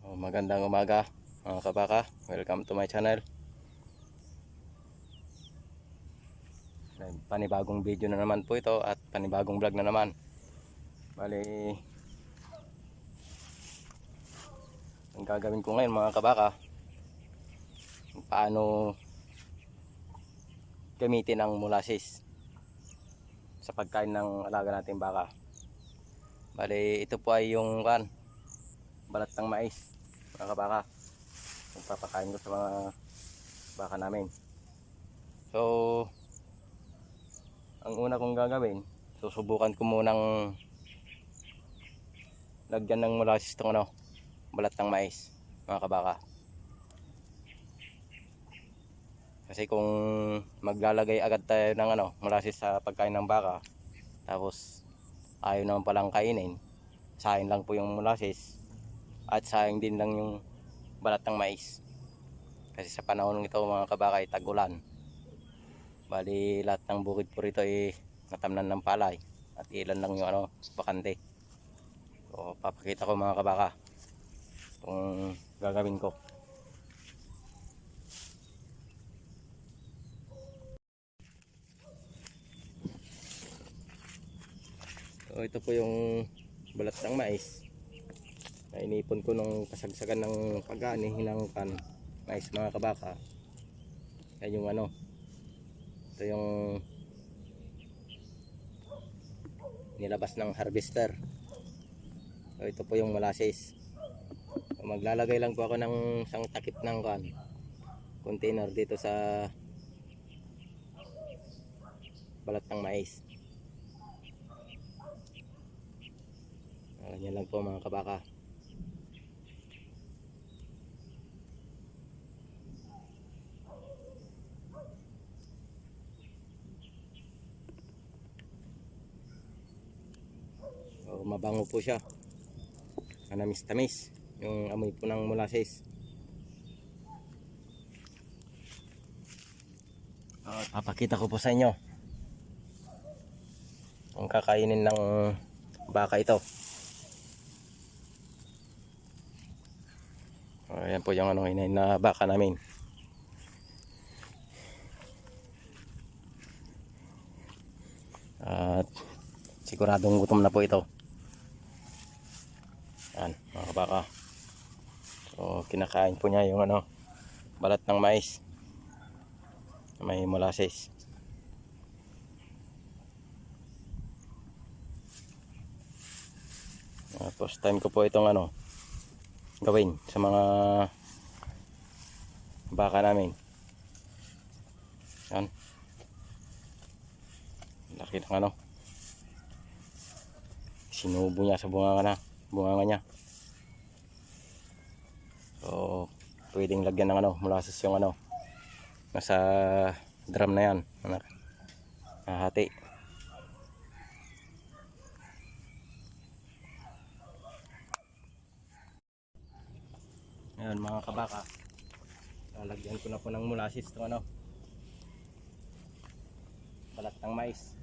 Oh, magandang umaga mga kabaka. Welcome to my channel. Panibagong video na naman po ito at panibagong vlog na naman. Bali, ang gagawin ko ngayon mga kabaka, paano gamitin ang molasses sa pagkain ng alaga nating baka. Bali, ito po ay yung kan, balat ng mais mga kabaka. Magpapakain ko sa mga baka namin. So ang una kong gagawin susubukan ko munang lagyan ng molasses itong ano balat ng mais mga kabaka. Kasi kung maglalagay agad tayo ng ano molasses sa pagkain ng baka tapos ayaw naman palang kainin sayang lang po yung molasses at sayang din lang yung balat ng mais. Kasi sa panahon ito mga kabakay tagulan. Bali lahat ng bukid po rito ay natamnan ng palay. At ilan lang yung ano bakante. So papakita ko mga kabaka kung gagawin ko. So ito po yung balat ng mais na inipon ko nung kasagsagan ng pagani ng kan mais mga kabaka. Yan yung ano. Ito yung nilabas ng harvester. So ito po yung molasses. So, maglalagay lang po ako ng isang takip ng kan container dito sa balat ng mais. Ah, yan lang po mga kabaka Mabango po siya. Manamis-tamis. Yung amoy po ng molasses. At papakita ko po sa inyo. Kung kakainin ng baka ito. Ayan po yung ano, hinahin na baka namin. At siguradong gutom na po ito. Yan, mga baka. So, kinakain po niya yung ano, balat ng mais. May molasses. Uh, first time ko po itong ano, gawin sa mga baka namin. Yan. Laki ng ano. Sinubo niya sa bunganga na. Bunganga niya. So, pwedeng lagyan ng ano, molasses yung ano. Nasa drum na yan. Nahati. Ngayon mga kabaka. Lalagyan ko na po ng molasses itong ano. Balat ng mais.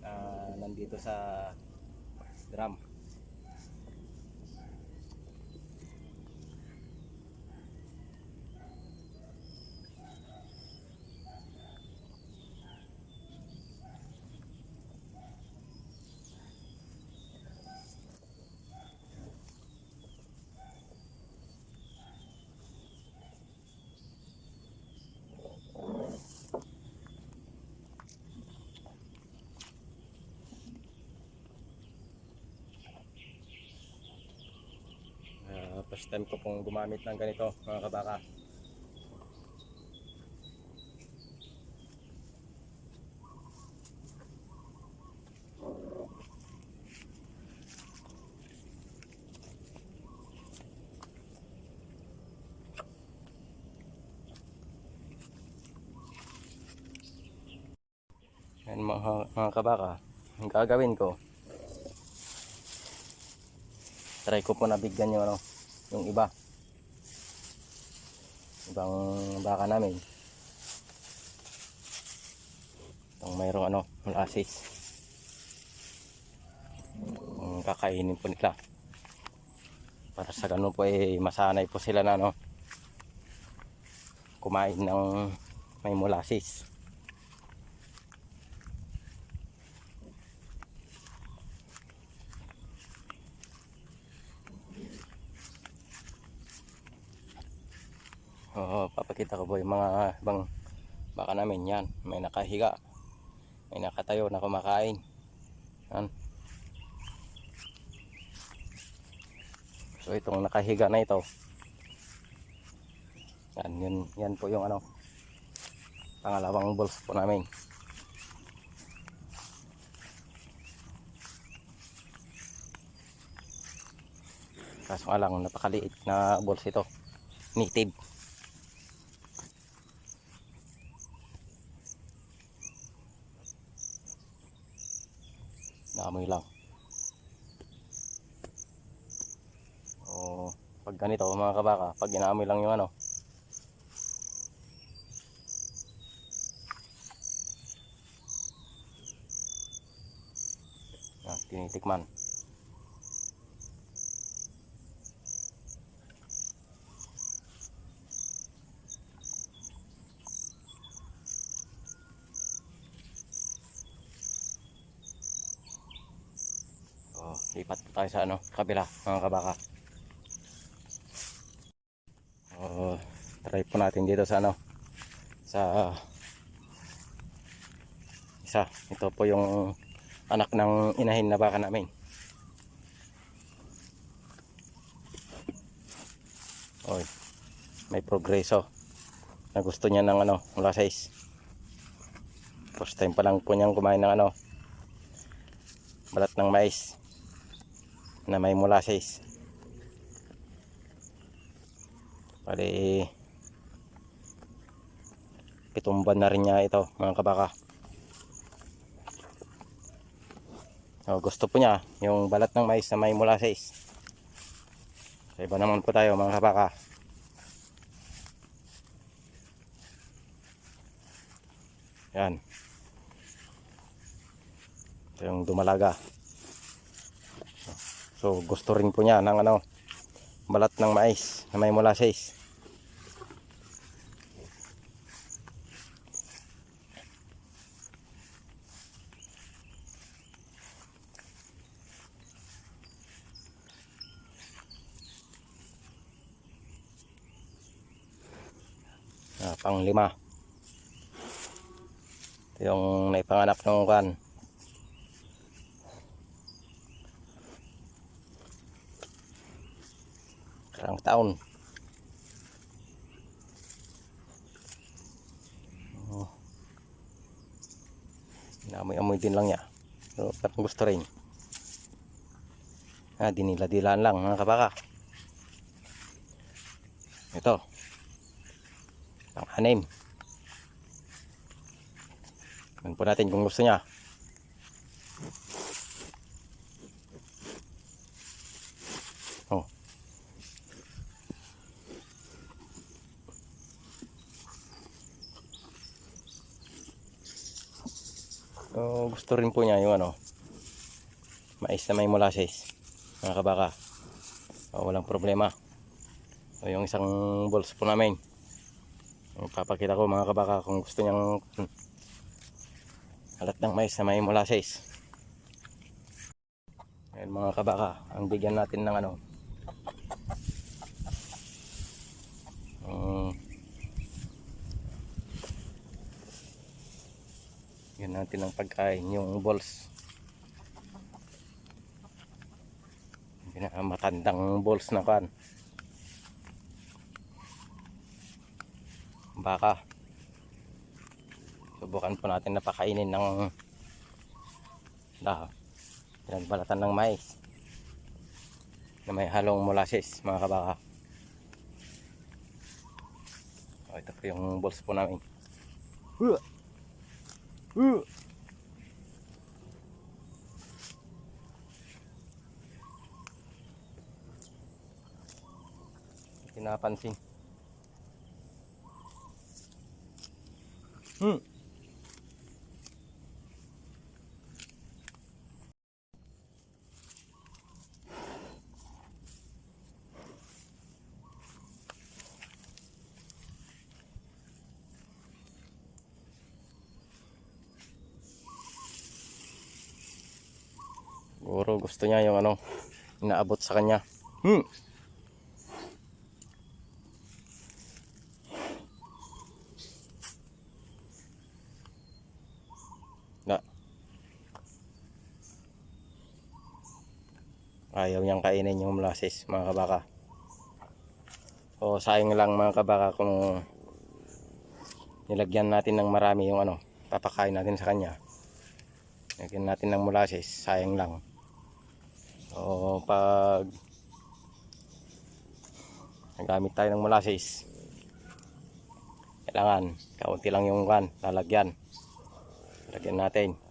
Na nandito sa drum. Ah, first time ko pong gumamit ng ganito mga kabaka. Yan mga, mga kabaka, ang gagawin ko, try ko po nabigyan yung ano, yung iba. Ibang baka namin. Itong mayroong ano, molasses. Ang- kakainin po nila. Para sa ganun po eh masanay po sila na ano kumain ng may molasses. Oo, papakita ko po yung mga ibang baka namin yan. May nakahiga. May nakatayo na kumakain. Yan. So itong nakahiga na ito. Yan, yun, yan po yung ano. Pangalawang balls po namin. Kaso nga lang, napakaliit na balls ito. Native. Naamoy lang. O, pag ganito mga kabaka, pag inaamoy lang yung ano, ah, tinitikman. Oh, lipat po tayo sa ano, kabila, mga kabaka. Oh, try po natin dito sa ano, sa isa. Ito po yung anak ng inahin na baka namin. Oy, may progreso. Na gusto niya ng ano, mula size. First time pa lang po niyang kumain ng ano, balat ng mais na may molasses. Bali, pitong buwan na rin niya ito, mga kabaka. So, gusto po niya yung balat ng mais na may molasses. So, iba naman po tayo, mga kabaka. Yan. Yung dumalaga. So gusto rin po niya ng ano balat ng mais na may molasses. Ah, pang lima. Ito yung naipanganak ng kan. Karang taon. Oh. Inamoy-amoy din lang niya. Pero parang gusto rin. Ah, dinila-dilaan lang mga kabaka. Ito. Ang anim. Tignan po natin kung gusto niya. So, gusto rin po niya yung ano, mais na may molasses, mga kabaka. O, walang problema. O, yung isang balls po namin. Papakita ko mga kabaka kung gusto niyang hmm, alat ng mais na may molasses. Ayan mga kabaka, ang bigyan natin ng ano, natin ang pagkain, yung balls. Pinakamatandang balls na kan. Baka. Subukan po natin na pakainin ng da, pinagbalatan ng mais na may halong molasses mga kabaka. O, ito po yung balls po namin. Huh! Uh. Pinapansin. Hmm. Siguro gusto niya yung ano, inaabot sa kanya. Hmm. Na. Ayaw niyang kainin yung molasses, mga kabaka. O sayang lang mga kabaka kung nilagyan natin ng marami yung ano, papakain natin sa kanya. Lagyan natin ng molasses, sayang lang. O pag nagamit tayo ng molasses, kailangan kaunti lang yung kan, lalagyan. Lagyan natin.